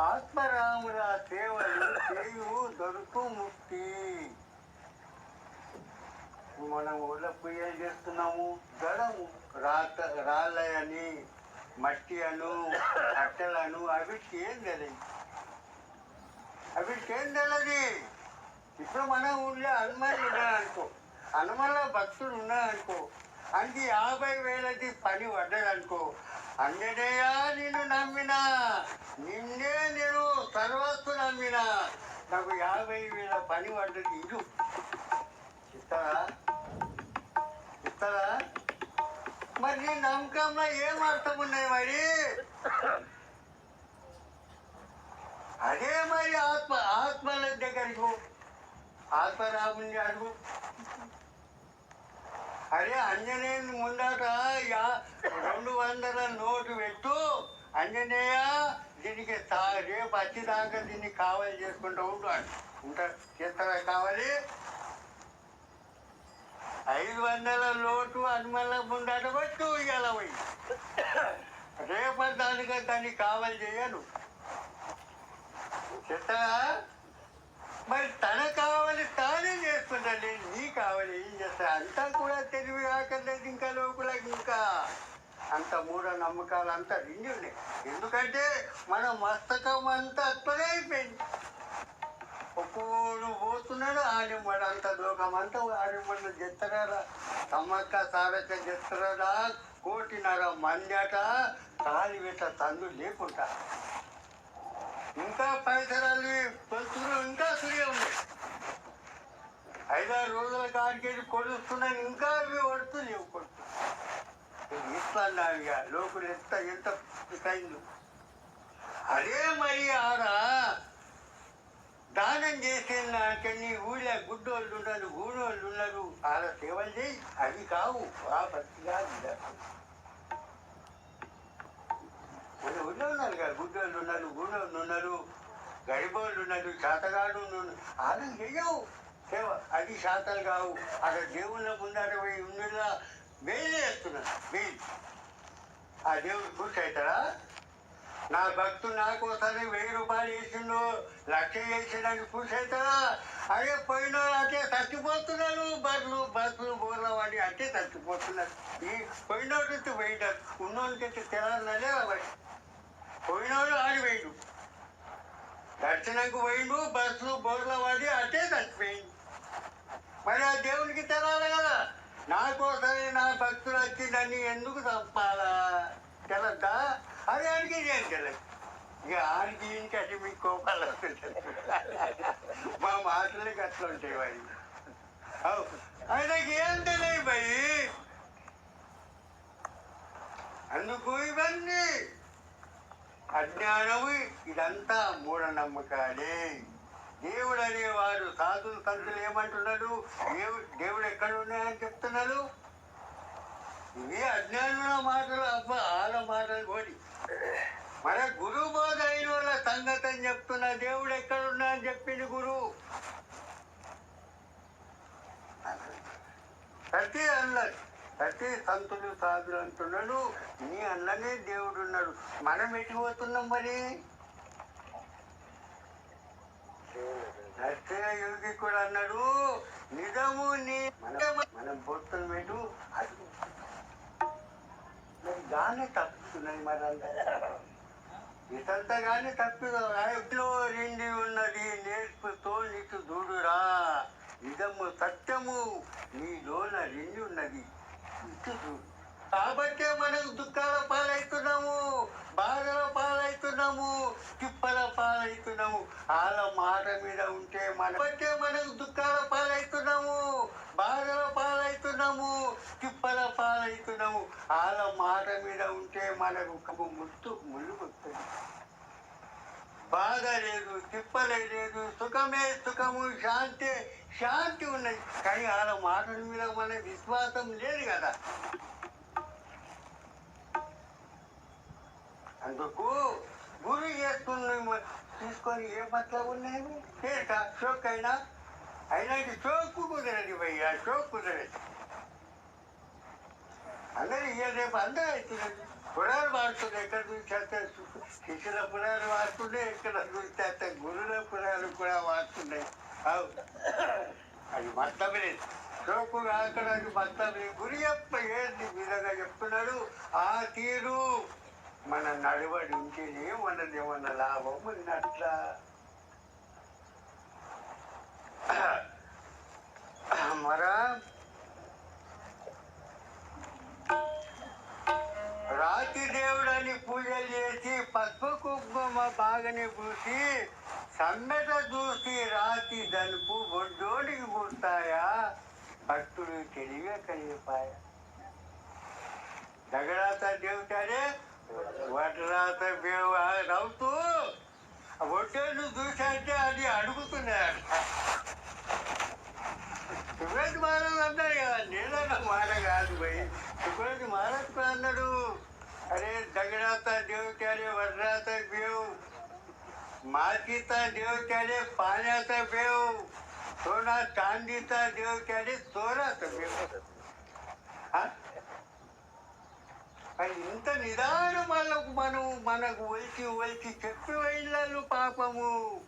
ఆత్మరాముల సేవలు చేయు దొరుకు ముక్తి మనం ఊళ్ళో పూజలు చేస్తున్నాము. గడము రాత రాళ్ళని మట్టి అను కట్టెలను అవిటికి ఏం తెలియదు అవి ఏం తెలియదు ఇప్పుడు మన ఊళ్ళో హనుమాన్ ఉన్నాడనుకో హనుమల భక్తుడు ఉన్నాడనుకో అంది యాభై వేలది పని పడ్డదనుకో అంజనేయ నిన్ను నమ్మినా. నిన్నే నేను సర్వస్సు నమ్మిన. నాకు యాభై వేల పని పడ్డది. ఇరు ఇస్తారా ఇస్తారా మరి నీ నమ్మకంలో ఏం అర్థం ఉన్నాయి మరి? అదే మరి ఆత్మ. ఆత్మల దగ్గరకు ఆత్మరాముని అడుగు. అరే అంజనేయుని ముందట రెండు వందల నోటు పెట్టు. అంజనేయ దీనికి తా రేపు వచ్చేదాకా దీన్ని కావాలి చేసుకుంటూ ఉంటాడు ఉంటారు చేస్తారా కావాలి? ఐదు వందల లోటు హనుమల ముందట పెట్టు ఇవాళ పోయి. రేపటి దానిగా దాన్ని కావాలి చేయను. చెత్తరా మరి తన కావాలి తానే చేసుకుంటాడు నీ కావాలి ఏం చేస్తా? అంతా కూడా తెలివి కాకలేదు ఇంకా లోపల ఇంకా. అంత మూఢ నమ్మకాలు అంతా నిండి ఉన్నాయి. ఎందుకంటే మన మస్తకం అంతా అట్లనే అయిపోయింది. ఒక్కోడు పోతున్నాడు ఆడిమ్మడు అంత లోకం అంతా ఆడిమ్మడు చెత్తరారా తమ్మక్క సారక్క చెత్తరారా కోటిన్నర మంది అట తాలి పెట్ట తందు లేకుండా ఇంకా పరిసరాలు పెంచులు ఇంకా సూర్య ఉంది ఐదారు రోజుల కాడికి ఇంకా అవి పడుతూ లేవు ఇస్తాను ఇక. లోకులు ఎంత ఎంత కైందు అదే మరి ఆరా దానం చేసిన నీ ఊళ్ళో గుడ్డోళ్ళు ఉన్నారు గూడోళ్ళు ఉన్నారు. ఆడ సేవలు చేయి. అవి కావు. ఆ భక్తి కాదు ఊళ్ళో ఉన్నారు కదా గుడ్డోళ్ళు ఉన్నారు గూడోళ్ళు ఉన్నారు గడిబోళ్ళు ఉన్నారు చేతగాడు ఉన్నారు. చెయ్యవు. అది శాతాలు కావు. అక్కడ దేవుళ్ళ ముందర పోయి ఉన్నలా వేలే వేస్తున్నాను వేలు ఆ దేవుడు ఖుషి అవుతారా నా భక్తుడు నా కోసమే వెయ్యి రూపాయలు వేసిండు. లక్ష వేసిండని ఖుషి అవుతారా అదే పోయిన అంటే చచ్చిపోతున్నారు బస్సులు బస్సులు బోర్ల వాడి అంటే చచ్చిపోతున్నారు ఈ పోయినోడు పోయినారు ఉన్నోడికి తెలంగాణలే అవ్వాలి పోయినోడు ఆడి పోయిండు దర్శనంకు పోయిండు. బస్సులు బోర్ల వాడి అంటే చచ్చిపోయింది మరి ఆ దేవునికి తెరాలి కదా. నా కోసమే నా భక్తులు వచ్చి ఎందుకు చంపాలా? తెలద్దా? అది ఆడికి ఏం తెలియదు ఇక ఆడికి ఇంకా మీకు కోపాలు మా మాటలకి అట్లా ఉంటాయి వాడి ఆయనకి ఏం తెలియదు భయ్ అందుకు ఇవన్నీ. అజ్ఞానము ఇదంతా మూఢనమ్మకాలే. దేవుడు అనేవాడు సాధులు సంతులు ఏమంటున్నాడు? దేవుడు దేవుడు ఎక్కడ ఉన్నాయని చెప్తున్నాడు? ఇవి అజ్ఞానుల మాటలు అబ్బ ఆల మాటలు కోడి మన గురువు బోధ అయిన వాళ్ళ సంగతి అని చెప్తున్న దేవుడు ఎక్కడున్నా అని చెప్పింది గురువు ప్రతి అన్నది ప్రతి సంతులు సాధులు అంటున్నాడు నీ అన్ననే దేవుడు ఉన్నాడు మనం ఎటుపోతున్నాం మరి? దర్శన యోగి కూడా అన్నాడు నిజము నీ మన- మనం పొత్తులు పెట్టు అది. మరి గానే తప్పుతున్నాయి మరి అందరూ. ఇదంతగానే తప్పిలో నిండి ఉన్నది నేర్పుతో నీకు దూడురా. నిజము సత్యము నీలోన నిండి ఉన్నది. ఇటు చూడు కాబట్టే మనకు దుఃఖాల పాలవుతున్నాము బాధల పాలవుతున్నాము తిప్పల పాలవుతున్నాము వాళ్ళ మాట మీద ఉంటే మన బట్టే మనకు దుఃఖాల పాలవుతున్నాము బాధల పాలవుతున్నాము తిప్పల పాలవుతున్నాము వాళ్ళ మాట మీద ఉంటే మనకు ముత్తు ముళ్ళు వస్తుంది బాధ లేదు తిప్పలే లేదు సుఖమే సుఖము శాంతి శాంతి ఉన్నది. కానీ వాళ్ళ మాటల మీద మన విశ్వాసం లేదు కదా. అందుకు గురి చేస్తున్న తీసుకొని ఏ పట్ల ఉన్నాయని చేట షోక్ అయినా అయినా ఇది షోక్ కుదరదు భయ్యా షోక్ కుదరదు. అందరూ ఇయ్య రేపు అందరూ అవుతున్నారు పురాలు మారుతుంది ఎక్కడ చూసేస్తే శిష్యుల పురాలు వాడుతుండే ఇక్కడ చూసేస్తే గురుల పురాలు కూడా మారుతున్నాయి అవు. అది మొత్తమే చోకు కాకడానికి మొత్తమే గురి చెప్ప ఏంది? విధంగా చెప్తున్నాడు. ఆ తీరు. మన నడవడి ఉంటేనే మనది ఏమన్నా లాభం ఉన్నట్లా మరా రాతి దేవుడని పూజలు చేసి పసుపు కుంకుమ బాగానే పూసి సమ్మెట చూసి రాతి దలుపు బొడ్డోడికి పూస్తాయా భక్తుడు తెలివే కలిగిపాయ దగడాత దేవుటారే వటరాత దేవు నవ్వుతూ ఆ ఒడ్డేను చూసంటే అది అడుగుతున్నాడు సుబ్రత్ మహారాజ్ అన్నాడు కదా నీళ్ళన్న మాట కాదు పోయి సుబ్రత్ మహారాజ్ కూడా అన్నాడు అరే దగడాత దేవుటారే వడ్రాత దేవు मातीचा देव त्याने पाण्याचा देव सोना चांदीचा देव त्याने चोराचा देव हा? ఇంత నిదానం వాళ్ళకు మనం మనకు ఒలిచి ఒలిచి చెప్పి వెళ్ళారు పాపము.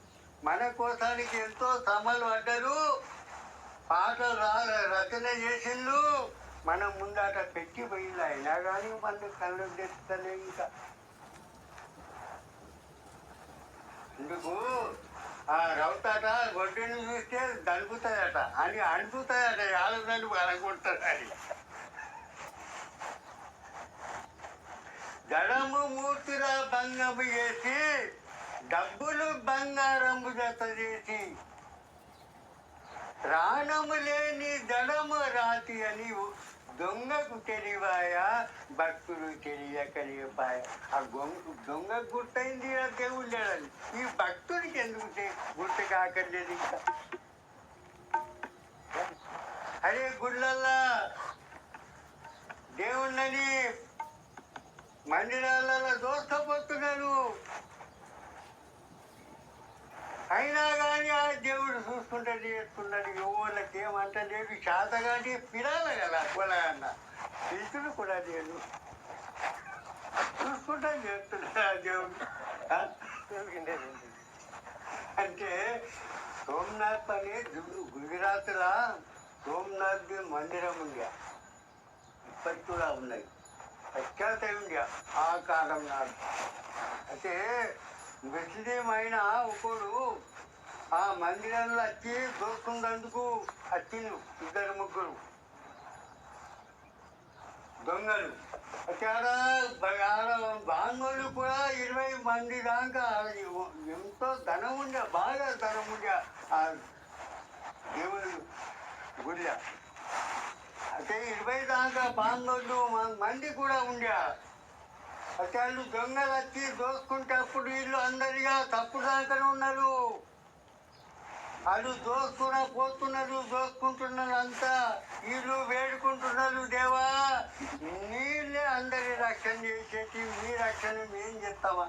మన కోసానికి ఎంతో శ్రమలు పడ్డరు. పాటలు రచన చేసిండ్రు మనం ముందాట పెట్టి పోయిల్లు అయినా కానీ మన కళ్ళు తెస్తలే ఇంకా. ఎందుకు? ఆ రౌతాట గొడ్డుని చూస్తే దనుకుతాయట అని అనుకుతాయట ఆడదాన్ని అనుకుంటారు అది జడము మూర్తిరా భంగము చేసి డబ్బులు బంగారము జత చేసి ప్రాణము లేని జడము రాతి అని దొంగకు తెలివాయా భక్తుడు తెలియకలిపాయ. ఆ గొంగ దొంగ గుర్తయింది ఆ దేవుడు లేడని ఈ భక్తుడికి ఎందుకు గుర్తు కాకర్లేదు ఇంకా? అరే గుళ్ళల్లా దేవుళ్ళని మందిరాలలో దోస్తపోతున్నారు అయినా కానీ ఆ దేవుడు చూసుకుంటే చేస్తున్నాడు ఎవరికి ఏమంట లేదు. శాత కానీ పిలాల కదా కులగన్న పిలుచుడు కూడా లేదు. చూసుకుంటా చేస్తున్నాడు ఆ దేవుడు. అంటే సోమనాథ్ అని గుజరాత్లో సోమనాథ్ మందిరం ఉంది ఇప్పటికి కూడా ఉన్నాయి ప్రఖ్యాత ఆ కాలం నాడు. అయితే ముస్లిమైన ఒకడు ఆ మందిరంలో వచ్చి దొరుకుతుందందుకు వచ్చిండు ఇద్దరు ముగ్గురు. దొంగలు. అయితే ఆడ బాంగోళ్ళు కూడా ఇరవై మంది దాకా ఎంతో ధనం ఉండే బాగా ధనం ఉండే ఆ దేవుని గుడి అయితే ఇరవై దాకా బాంగోళ్ళు మంది కూడా ఉండే. అసలు దొంగలు వచ్చి దోసుకుంటప్పుడు వీళ్ళు అందరిగా తప్పు దాకా ఉన్నారు. వాళ్ళు దోసుకున్న పోతున్నారు దోసుకుంటున్నారు అంతా. వీళ్ళు వేడుకుంటున్నారు దేవా. నీళ్ళే అందరి రక్షణ చేసేటి మీ రక్షణ మేం చేస్తావా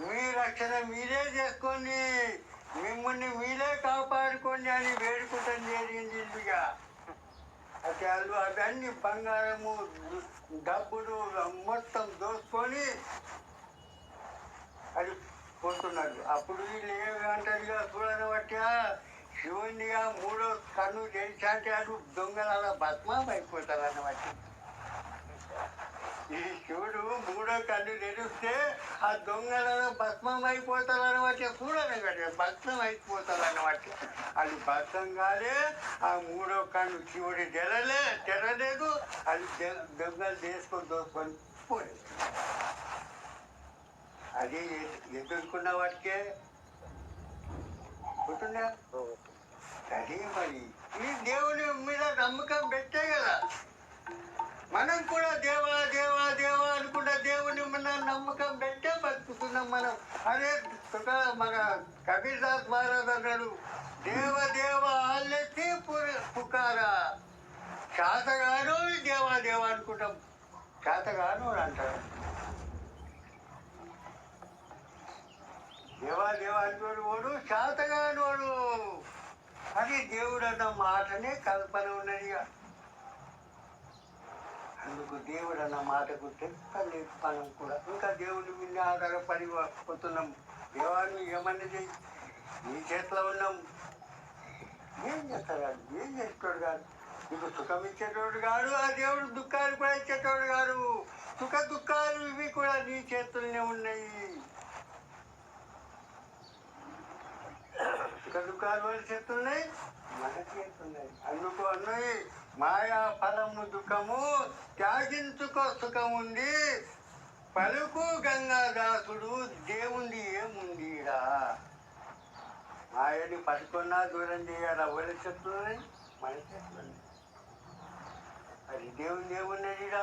మీ రక్షణ మీరే చేసుకోండి. మిమ్మల్ని మీరే కాపాడుకోండి అని వేడుకుంటాం జరిగింది ఇల్లుగా అసలు అవన్నీ బంగారము డబ్బులు మొత్తం దోసుకొని అది పోతున్నాడు అప్పుడు వీళ్ళు ఏమంటారుగా చూడని బట్టి శివునిగా మూడో కన్ను తెరిచాంటే అటు దొంగల భస్మం అయిపోతారు అన్నమాట మూడో కన్ను తెరిస్తే ఆ దొంగల భస్మం అయిపోతారు అనమాట చూడని కదా భస్మం అయిపోతారు అనమాట అది భస్మం కాలే ఆ మూడో కన్ను శివుడు తెరలే తెరలేదు. అది దొంగలు తీసుకొని దోసుకొని పోలేదు. అది ఎదుర్కొన్న వాటికే పుట్టిందా అదే మరి. ఈ దేవుని మీద నమ్మకం పెట్టే కదా. మనం కూడా దేవా దేవా దేవా అనుకుంటా దేవుని మన నమ్మకం పెట్టే బతుకుతున్నాం మనం. అదే మన కబీర్ దాస్ మహారాజ్ అన్నాడు దేవ దేవ ఆల్లెత్తి పుకారా. చేతగాను దేవా దేవా అనుకుంటాం. చేతగాను అంటారు. దేవా దేవా అనుకోడు వాడు శాతగాను వాడు అది దేవుడు అన్న మాటనే కల్పన ఉన్నది అందుకు దేవుడు అన్న మాటకు తెక్కలేదు మనం కూడా. ఇంకా దేవుడి మీద ఆధారపడి పోతున్నాం. దేవాన్ని ఏమన్నా చెయ్యి నీ చేతిలో ఉన్నాం. ఏం చేస్తాడు ఏం చేస్తాడు కాదు? నీకు సుఖం ఇచ్చేటోడు కాదు ఆ దేవుడు దుఃఖాలు కూడా ఇచ్చేటోడు కాదు సుఖ దుఃఖాలు ఇవి కూడా నీ చేతుల్లోనే ఉన్నాయి. సుఖ దుఃఖాలు వాళ్ళ చేతున్నాయి మన చేతున్నాయి అందుకు అన్నది మాయా ఫలము దుఃఖము త్యాగించుకో సుఖం ఉంది పలుకు గంగాదాసుడు దేవుంది ఏముందిరా? మాయని పట్టుకున్నా దూరం చేయాలి? ఎవరి చెప్తుంది మన చెప్తుంది అది దేవుని ఏమున్నదిరా